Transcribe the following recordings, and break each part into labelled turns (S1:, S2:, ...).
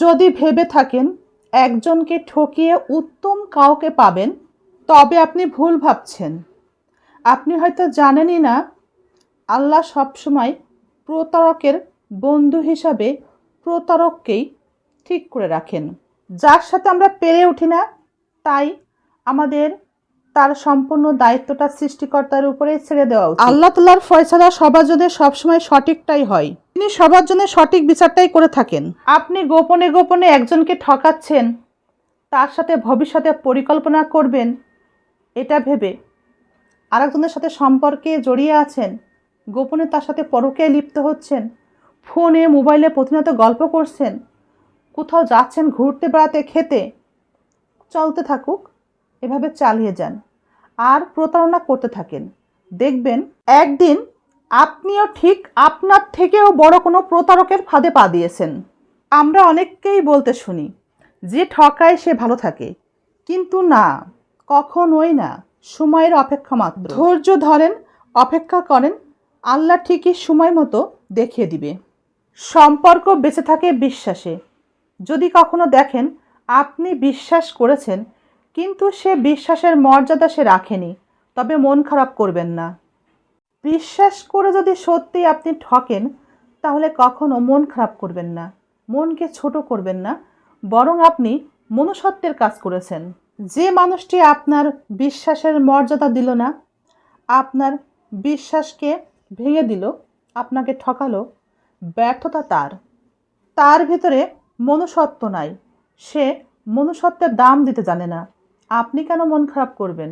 S1: যদি ভেবে থাকেন একজনকে ঠকিয়ে উত্তম কাউকে পাবেন, তবে আপনি ভুল ভাবছেন। আপনি হয়তো জানেনই না, আল্লাহ সবসময় প্রতারকের বন্ধু হিসাবে প্রতারককেই ঠিক করে রাখেন। যার সাথে আমরা পেরে উঠি না, তাই আমাদের তার সম্পূর্ণ দায়িত্বটা সৃষ্টিকর্তার উপরে ছেড়ে দেওয়া আল্লাহ তাল্লার ফয়সালা সবার জন্য সবসময় সঠিকটাই হয়। তিনি সবার জন্য সঠিক বিচারটাই করে থাকেন। আপনি গোপনে গোপনে একজনকে ঠকাচ্ছেন, তার সাথে ভবিষ্যতে পরিকল্পনা করবেন, এটা ভেবে আরেকজনের সাথে সম্পর্কে জড়িয়ে আছেন, গোপনে তার সাথে পরকে লিপ্ত হচ্ছেন, ফোনে, মোবাইলে প্রতিনিয়ত গল্প করছেন, কোথাও যাচ্ছেন, ঘুরতে বেড়াতে, খেতে, চলতে থাকুক, এভাবে চালিয়ে যান। আর প্রতারণা করতে থাকেন। দেখবেন, একদিন আপনিও ঠিক আপনার থেকেও বড় কোনো প্রতারকের ফাঁদে পা দিয়েছেন। আমরা অনেককেই বলতে শুনি, যে ঠকায় সে ভালো থাকে। কিন্তু না, কখনোই না, সময়ের অপেক্ষা মাত্র। ধৈর্য ধরেন, অপেক্ষা করেন, আল্লাহ ঠিকই সময় মতো দেখিয়ে দিবে। সম্পর্ক বেঁচে থাকে বিশ্বাসে। যদি কখনো দেখেন, আপনি বিশ্বাস করেছেন, কিন্তু সে বিশ্বাসের মর্যাদা সে রাখেনি, তবে মন খারাপ করবেন না। বিশ্বাস করে যদি সত্যি আপনি ঠকেন, তাহলে কখনো মন খারাপ করবেন না, মনকে ছোট করবেন না, বরং আপনি মনুষ্যত্বের কাজ করেছেন। যে মানুষটি আপনার বিশ্বাসের মর্যাদা দিল না, আপনার বিশ্বাসকে ভেঙে দিল, আপনাকে ঠকালো, ব্যর্থতা তার। তার ভিতরে মনুষ্যত্ব নাই, সে মনুষ্যত্বের দাম দিতে জানে না। আপনি কেন মন খারাপ করবেন?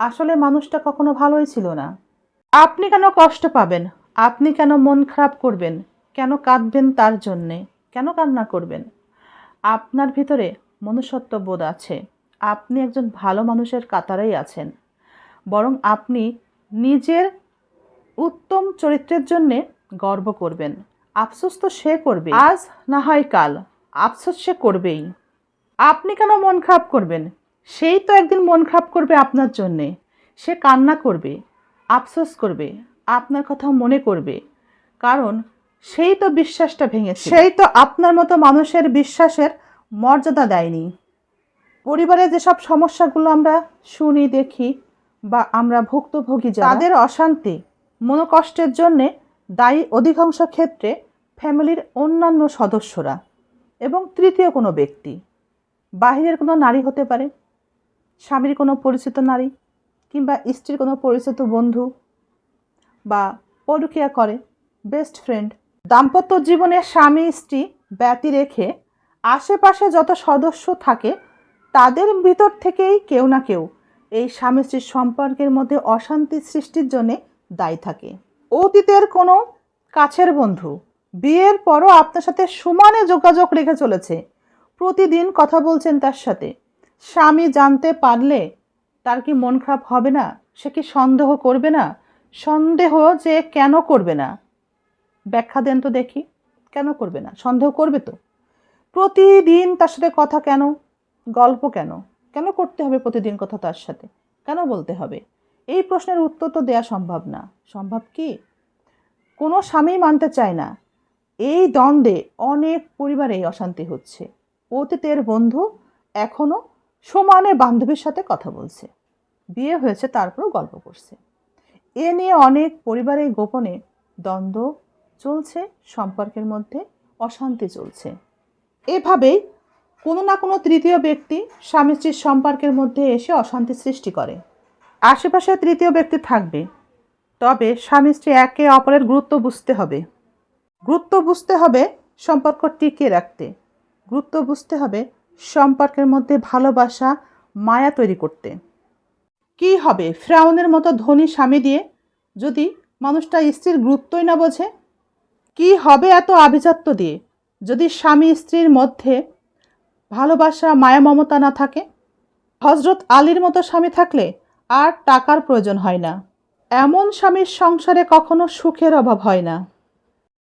S1: আসলে মানুষটা কখনো ভালোই ছিল না। আপনি কেন কষ্ট পাবেন? আপনি কেন মন খারাপ করবেন? কেন কাঁদবেন তার জন্যে? কেন কান্না করবেন? আপনার ভিতরে মনুষ্যত্ব বোধ আছে। আপনি একজন ভালো মানুষের কাতারেই আছেন। বরং আপনি নিজের উত্তম চরিত্রের জন্যে গর্ব করবেন। আফসোস তো সে করবে। আজ না হয় কাল। আফসোস সে করবেই। আপনি কেন মন খারাপ করবেন? সেই তো একদিন মন খারাপ করবে আপনার জন্যে। সে কান্না করবে। আফসোস করবে, আপনার কথা মনে করবে, কারণ সেই তো বিশ্বাসটা ভেঙেছে। সেই তো আপনার মতো মানুষের বিশ্বাসের মর্যাদা দেয়নি। পরিবারে যেসব সমস্যাগুলো আমরা শুনি, দেখি বা আমরা ভুক্তভোগী তাদের অশান্তি, মনোকষ্টের জন্যে দায়ী অধিকাংশ ক্ষেত্রে ফ্যামিলির অন্যান্য সদস্যরা এবং তৃতীয় কোনো ব্যক্তি। বাহিরের কোনো নারী হতে পারে, স্বামীর কোনো পরিচিত নারী কিংবা স্ত্রীর কোনো পরিচিত বন্ধু বা পরকিয়া করে বেস্ট ফ্রেন্ড দাম্পত্য জীবনে স্বামী, স্ত্রী ব্যতি রেখে আশেপাশে যত সদস্য থাকে, তাদের ভিতর থেকেই কেউ না কেউ এই স্বামী স্ত্রীর সম্পর্কের মধ্যে অশান্তি সৃষ্টির জন্যে দায়ী থাকে। অতীতের কোনো কাছের বন্ধু, বিয়ের পরও আপনার সাথে সমানে যোগাযোগ রেখে চলেছে। প্রতিদিন কথা বলছেন তার সাথে। স্বামী জানতে পারলে তার কি মন খারাপ হবে না? সে কি সন্দেহ করবে না? সন্দেহ যে কেন করবে না? ব্যাখ্যা দেন তো দেখি, কেন করবে না? সন্দেহ করবে তো। প্রতিদিন তার সাথে কথা কেন? গল্প কেন? কেন করতে হবে প্রতিদিন কথা তার সাথে? কেন বলতে হবে? এই প্রশ্নের উত্তর তো দেওয়া সম্ভব না। সম্ভব কি? কোনো স্বামী মানতে চায় না। এই দ্বন্দ্বে অনেক পরিবারেই অশান্তি হচ্ছে। অতীতের বন্ধু এখনও সমানে বান্ধবীর সাথে কথা বলছে। বিয়ে হয়েছে, তারপরও গল্প করছে। এ নিয়ে অনেক পরিবারে গোপনে দ্বন্দ্ব চলছে, সম্পর্কের মধ্যে অশান্তি চলছে। এভাবেই কোনো না কোনো তৃতীয় ব্যক্তি স্বামী স্ত্রীর সম্পর্কের মধ্যে এসে অশান্তি সৃষ্টি করে। আশেপাশে তৃতীয় ব্যক্তি থাকবে, তবে স্বামী স্ত্রী একে অপরের গুরুত্ব বুঝতে হবে। গুরুত্ব বুঝতে হবে সম্পর্ক টিকিয়ে রাখতে। গুরুত্ব বুঝতে হবে সম্পর্কের মধ্যে ভালোবাসা, মায়া তৈরি করতে। কি হবে ফ্রাউনের মতো ধনী স্বামী দিয়ে যদি মানুষটা স্ত্রীর গুরুত্বই না বোঝে? কি হবে এত আভিজাত্য দিয়ে যদি স্বামী স্ত্রীর মধ্যে ভালোবাসা, মায়া, মমতা না থাকে? হজরত আলীর মতো স্বামী থাকলে আর টাকার প্রয়োজন হয় না। এমন স্বামীর সংসারে কখনো সুখের অভাব হয় না।